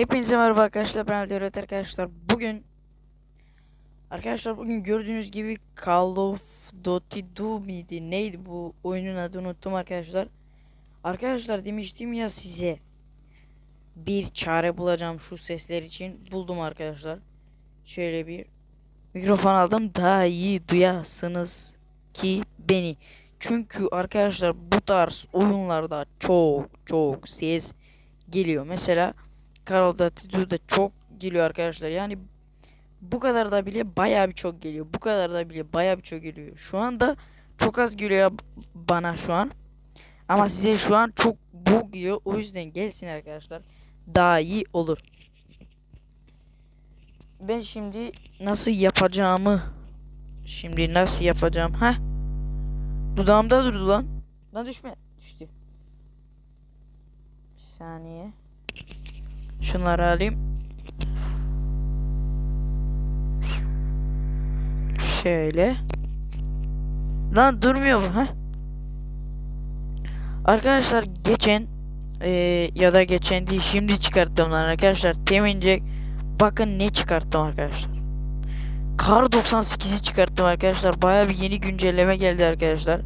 Hepinize merhaba arkadaşlar ben Ali Devlet arkadaşlar. Bugün Arkadaşlar bugün gördüğünüz gibi Call of Duty 2 miydi neydi bu oyunun adını unuttum arkadaşlar. Arkadaşlar demiştim ya size Bir çare bulacağım şu sesler için. Buldum arkadaşlar. Şöyle bir mikrofon aldım daha iyi duyasınız ki beni. Çünkü arkadaşlar bu tarz oyunlarda çok çok ses geliyor. Mesela Of Duty 2'de çok geliyor arkadaşlar. Yani bu kadar da bile bayağı bir çok geliyor. Bu kadar da bile bayağı bir çok geliyor. Şu anda çok az geliyor bana şu an. Ama size şu an çok bu geliyor. O yüzden gelsin arkadaşlar. Daha iyi olur. Ben şimdi nasıl yapacağımı şimdi nasıl yapacağım? Ha? Dudağımda durdu lan. Lan düşme. Düştü. Bir saniye. Şunları alayım. Şöyle. Lan durmuyor bu ha? Arkadaşlar geçen eee, ya da geçen değil şimdi çıkarttım lan arkadaşlar. Temince bakın ne çıkarttım arkadaşlar. Kar 98'i çıkarttım arkadaşlar. Baya bir yeni güncelleme geldi arkadaşlar.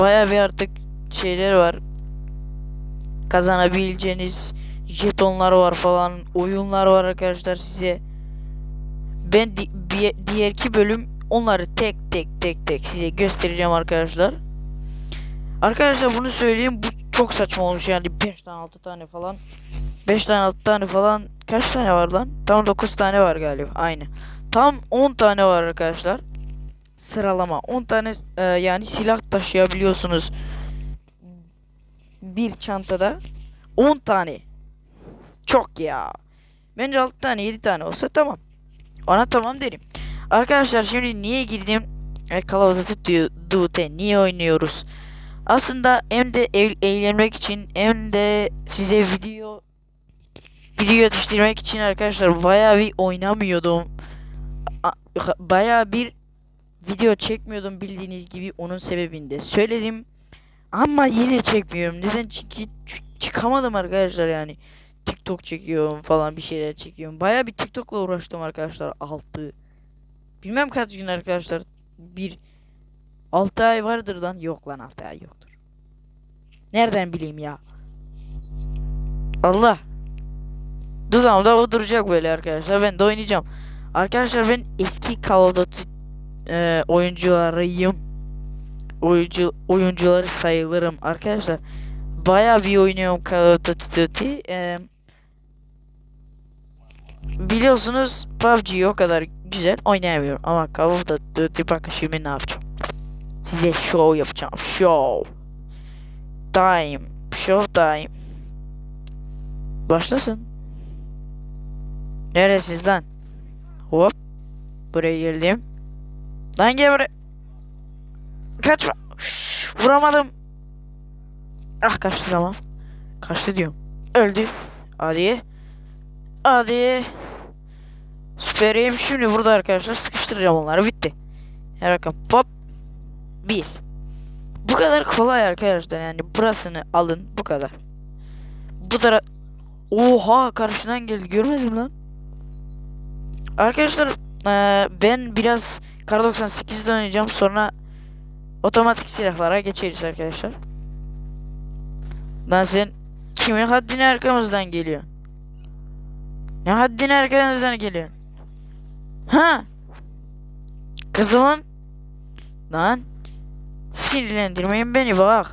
Baya bir artık şeyler var. Kazanabileceğiniz jetonlar var falan oyunlar var arkadaşlar size. Ben di diğer iki bölüm onları tek tek tek tek size göstereceğim arkadaşlar. Arkadaşlar bunu söyleyeyim bu çok saçma olmuş yani 5 tane 6 tane falan. 5 tane 6 tane falan kaç tane var lan? Tam 9 tane var galiba aynı. Tam 10 tane var arkadaşlar. Sıralama 10 tane e, yani silah taşıyabiliyorsunuz. Bir çantada 10 tane çok ya. Bence 6 tane 7 tane olsa tamam. Ona tamam derim. Arkadaşlar şimdi niye girdim? E, Call of Duty niye oynuyoruz? Aslında hem de ev, eğlenmek için hem de size video video yetiştirmek için arkadaşlar bayağı bir oynamıyordum. Bayağı bir video çekmiyordum bildiğiniz gibi onun sebebinde söyledim. Ama yine çekmiyorum. Neden? Çünkü çıkamadım arkadaşlar yani. TikTok çekiyorum falan bir şeyler çekiyorum. Baya bir TikTok'la uğraştım arkadaşlar. 6 bilmem kaç gün arkadaşlar. Bir 6 ay vardır lan. Yok lan 6 ay yoktur. Nereden bileyim ya? Allah. Dudağımda o duracak böyle arkadaşlar. Ben de oynayacağım. Arkadaşlar ben eski Call of Duty e, oyuncularıyım. Oyuncu oyuncuları sayılırım arkadaşlar. Bayağı bir oynuyorum Call of Duty. E, biliyorsunuz PUBG'yi o kadar güzel oynayamıyorum ama Call of Duty bakın şimdi ne yapacağım. Size show yapacağım. Show. Time. Show time. Başlasın. Neresiz lan? Hop. Buraya geldim. Lan gel buraya. Kaçma. Vuramadım. Ah kaçtı tamam. Kaçtı diyorum. Öldü. Hadi. Hadi. Süperiyim. Şimdi burada arkadaşlar sıkıştıracağım onları. Bitti. Her rakam. Pop. Bir. Bu kadar kolay arkadaşlar. Yani burasını alın. Bu kadar. Bu tara... Oha karşıdan geldi. Görmedim lan. Arkadaşlar eee, ben biraz Kar 98'de oynayacağım. Sonra otomatik silahlara geçeriz arkadaşlar. Lan sen kimin haddine arkamızdan geliyor? Ne haddine arkamızdan geliyor? Ha? Kızımın? Lan sinirlendirmeyin beni bak.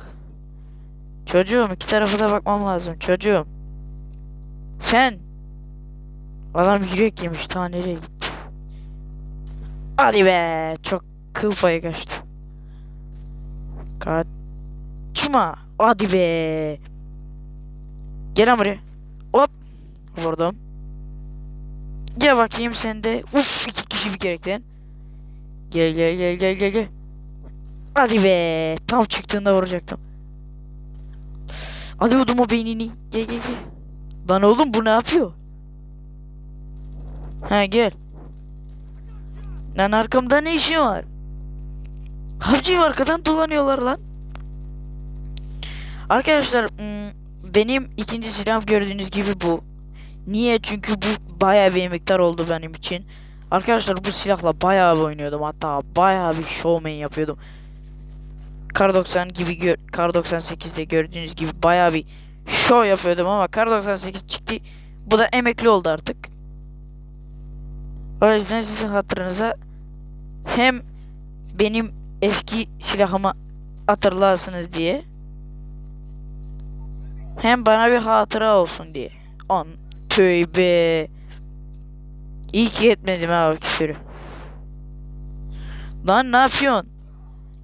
Çocuğum iki tarafa da bakmam lazım çocuğum. Sen Adam yürek yemiş ta nereye gitti? Hadi be çok kıl payı kaçtı. Kaçma. Hadi be. Gel buraya. Hop. Vurdum. Gel bakayım sen de. Uf iki kişi bir gerekten. Gel gel gel gel gel gel. Hadi be. Tam çıktığında vuracaktım. Alıyordum o beynini. Gel gel gel. Lan oğlum bu ne yapıyor? Ha gel. Lan arkamda ne işin var? Havcıyı arkadan dolanıyorlar lan. Arkadaşlar hmm, benim ikinci silahım gördüğünüz gibi bu. Niye? Çünkü bu bayağı bir miktar oldu benim için. Arkadaşlar bu silahla bayağı bir oynuyordum. Hatta bayağı bir showman yapıyordum. Kar 90 gibi gör Kar 98'de gördüğünüz gibi bayağı bir show yapıyordum ama Kar 98 çıktı. Bu da emekli oldu artık. O yüzden sizin hatırınıza hem benim eski silahımı hatırlarsınız diye hem bana bir hatıra olsun diye. On tövbe. İyi ki etmedim ha o küfürü. Lan ne yapıyorsun?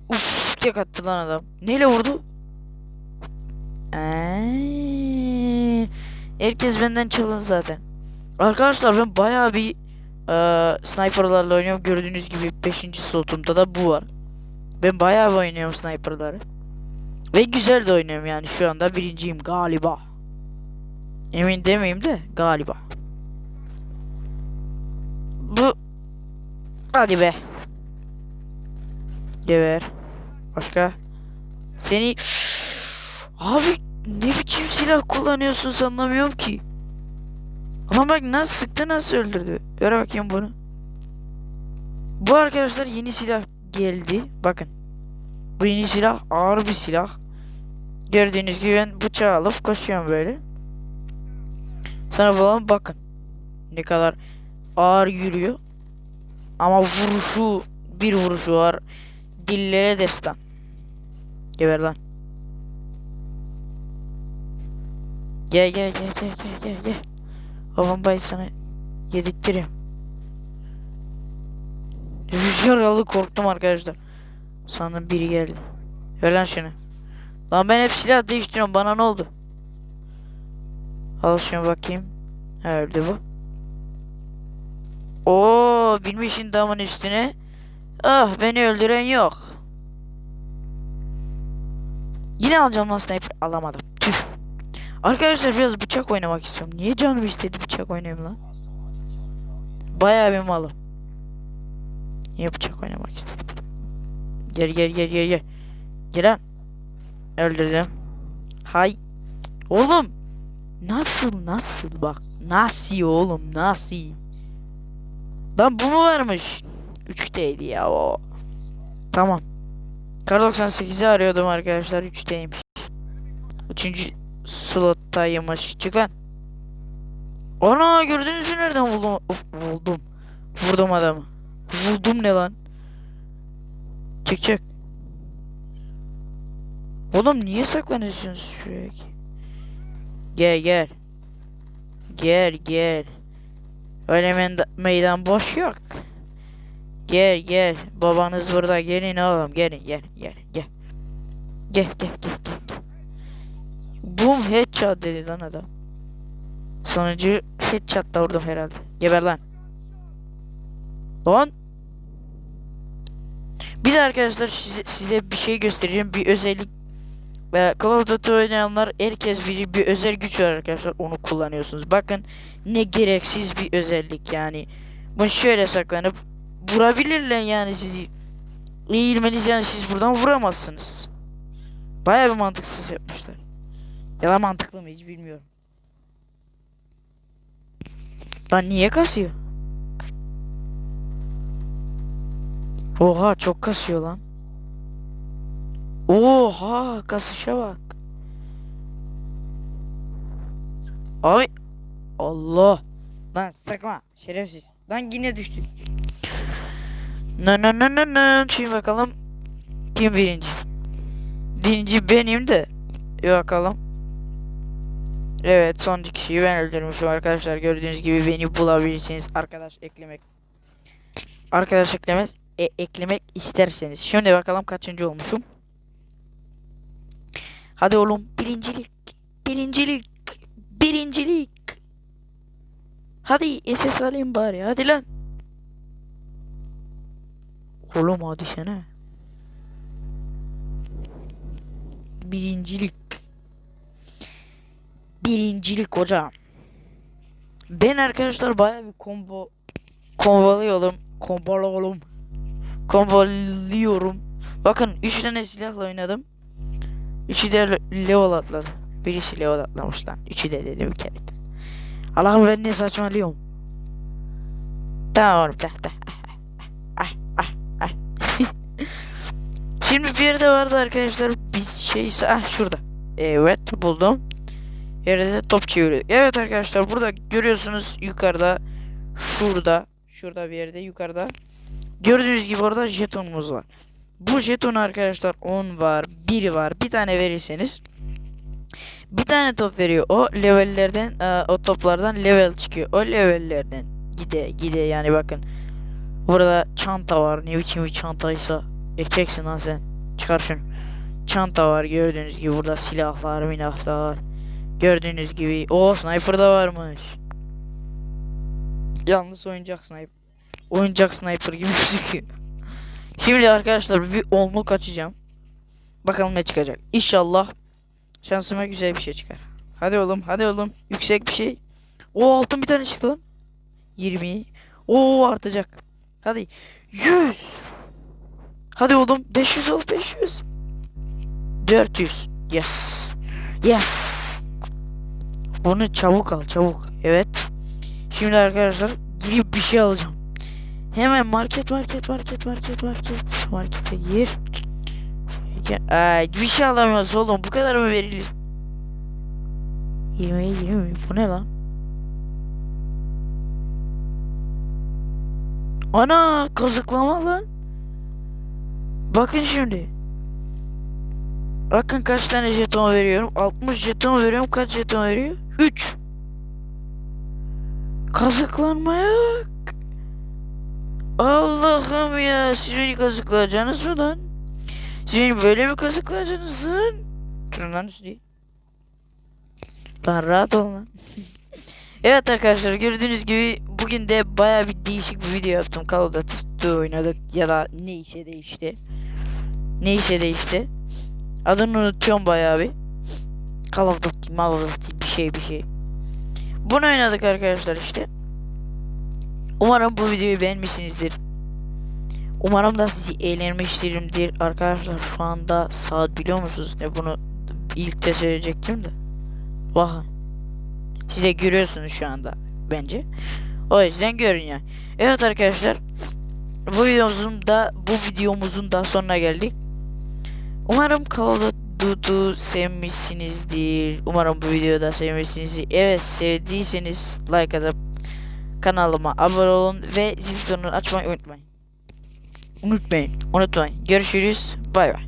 Uf tek attı lan adam. Neyle vurdu? Eee, herkes benden çalın zaten. Arkadaşlar ben bayağı bir eee sniperlarla oynuyorum. Gördüğünüz gibi 5. slotumda da bu var. Ben bayağı bir oynuyorum sniperları. Ve güzel de oynuyorum yani şu anda birinciyim galiba. Emin demeyeyim de galiba. Bu Hadi be. Geber. Başka? Seni Abi ne biçim silah kullanıyorsun anlamıyorum ki. Ama bak nasıl sıktı nasıl öldürdü. Ver bakayım bunu. Bu arkadaşlar yeni silah geldi. Bakın. Bu yeni silah ağır bir silah. Gördüğünüz gibi ben bıçağı alıp koşuyorum böyle. Sana falan bakın. Ne kadar ağır yürüyor. Ama vuruşu bir vuruşu var. Dillere destan. Geber lan. Gel gel gel gel gel gel gel. O bombayı sana yedirttireyim. Rüzgar aldı korktum arkadaşlar. Sandım biri geldi. Lan şunu. Lan ben hep silah değiştiriyorum bana ne oldu? Al şunu bakayım. Ha öldü bu. Oo binmişin damın üstüne. Ah beni öldüren yok. Yine alacağım lan sniper alamadım. Tüh. Arkadaşlar biraz bıçak oynamak istiyorum. Niye canım istedi bıçak oynayayım lan? Bayağı bir malım. Niye bıçak oynamak istedim? Gel gel gel gel gel. Gel lan. Öldürdüm. Hay. Oğlum. Nasıl nasıl bak. Nasıl oğlum nasıl? Lan bu mu varmış? 3'teydi ya o. Tamam. Kar 98'i arıyordum arkadaşlar 3'teymiş. 3. slottaymış. Çık lan. Ana gördünüz mü nereden buldum? Of. Vurdum adamı. Vurdum ne lan? Çık çık. Oğlum niye saklanıyorsunuz şuraya ki? Gel gel. Gel gel. Öyle meydan, boş yok. Gel gel. Babanız burada. Gelin oğlum. Gelin gel gel gel. Gel gel gel gel. gel. Boom headshot dedi lan adam. Sonucu headshot'la vurdum herhalde. Geber lan. Lan. Bir de arkadaşlar size, size bir şey göstereceğim. Bir özellik ve Call of Duty oynayanlar herkes bir, bir özel güç var arkadaşlar onu kullanıyorsunuz. Bakın ne gereksiz bir özellik yani. Bunu şöyle saklanıp vurabilirler yani sizi. Eğilmeniz yani siz buradan vuramazsınız. Bayağı bir mantıksız yapmışlar. Ya da mantıklı mı hiç bilmiyorum. Lan niye kasıyor? Oha çok kasıyor lan. Oha kasışa bak. Abi Allah. Lan sakma şerefsiz. Lan yine düştü. Ne ne ne ne ne. Şimdi bakalım kim birinci. Birinci benim de. Bir bakalım. Evet son kişiyi ben öldürmüşüm arkadaşlar. Gördüğünüz gibi beni bulabilirsiniz. Arkadaş eklemek. Arkadaş eklemez. E, eklemek isterseniz. Şimdi bakalım kaçıncı olmuşum. Hadi oğlum birincilik. Birincilik. Birincilik. Hadi SS alayım bari. Hadi lan. Oğlum hadi sana. Birincilik. Birincilik hocam. Ben arkadaşlar baya bir combo kombalıyorum. Kombalıyorum. Kombalıyorum. Bakın 3 tane silahla oynadım. Üçü de le- level atladı. Birisi level lan. Üçü de dedim kere. Allah'ım ben ne saçmalıyorum. Tamam oğlum tamam tamam. Ah, ah, ah. Şimdi bir yerde vardı arkadaşlar bir şeyse ah şurada. Evet buldum. Yerde de top çeviriyorduk. Evet arkadaşlar burada görüyorsunuz yukarıda şurada şurada bir yerde yukarıda gördüğünüz gibi orada jetonumuz var. Bu jeton arkadaşlar 10 var, 1 var. Bir tane verirseniz bir tane top veriyor. O levellerden e, o toplardan level çıkıyor. O levellerden gide gide yani bakın. Burada çanta var. Ne biçim bir çantaysa. Erkeksin lan sen. Çıkar şunu. Çanta var gördüğünüz gibi burada silahlar, minahlar. Gördüğünüz gibi o sniper da varmış. Yalnız oyuncak sniper. Oyuncak sniper gibi gözüküyor. Şimdi arkadaşlar bir onluk açacağım. Bakalım ne çıkacak. İnşallah şansıma güzel bir şey çıkar. Hadi oğlum hadi oğlum. Yüksek bir şey. O altın bir tane çıktı lan. 20. O artacak. Hadi. 100. Hadi oğlum 500 ol 500. 400. Yes. Yes. Bunu çabuk al çabuk. Evet. Şimdi arkadaşlar girip bir şey alacağım. Hemen market market market market market markete gir. Ay bir şey alamıyoruz oğlum bu kadar mı verilir? 20 20 bu ne lan? Ana kazıklama lan. Bakın şimdi. Bakın kaç tane jeton veriyorum. 60 jeton veriyorum. Kaç jeton veriyor? 3. Kazıklanmaya. Allah'ım ya. Siz beni kazıklayacaksınız mı lan? Siz beni böyle mi kazıklayacaksınız lan? Durun lan üstüne. Lan rahat ol lan. evet arkadaşlar gördüğünüz gibi bugün de baya bir değişik bir video yaptım. Call of Duty oynadık ya da neyse değişti. Neyse değişti. Adını unutuyorum bayağı bir. Call of Duty, Call of Duty bir şey bir şey. Bunu oynadık arkadaşlar işte. Umarım bu videoyu beğenmişsinizdir. Umarım da sizi eğlenmiştirimdir. Arkadaşlar şu anda saat biliyor musunuz? Ne bunu ilk de söyleyecektim de. Bakın. Siz de görüyorsunuz şu anda bence. O yüzden görün yani. Evet arkadaşlar. Bu videomuzun da bu videomuzun da sonuna geldik. Umarım Call of sevmişsinizdir. Umarım bu videoda sevmişsinizdir. Evet sevdiyseniz like atıp kanalıma abone olun ve zil butonunu açmayı unutmayın. Unutmayın. Unutmayın. Görüşürüz. Bay bay.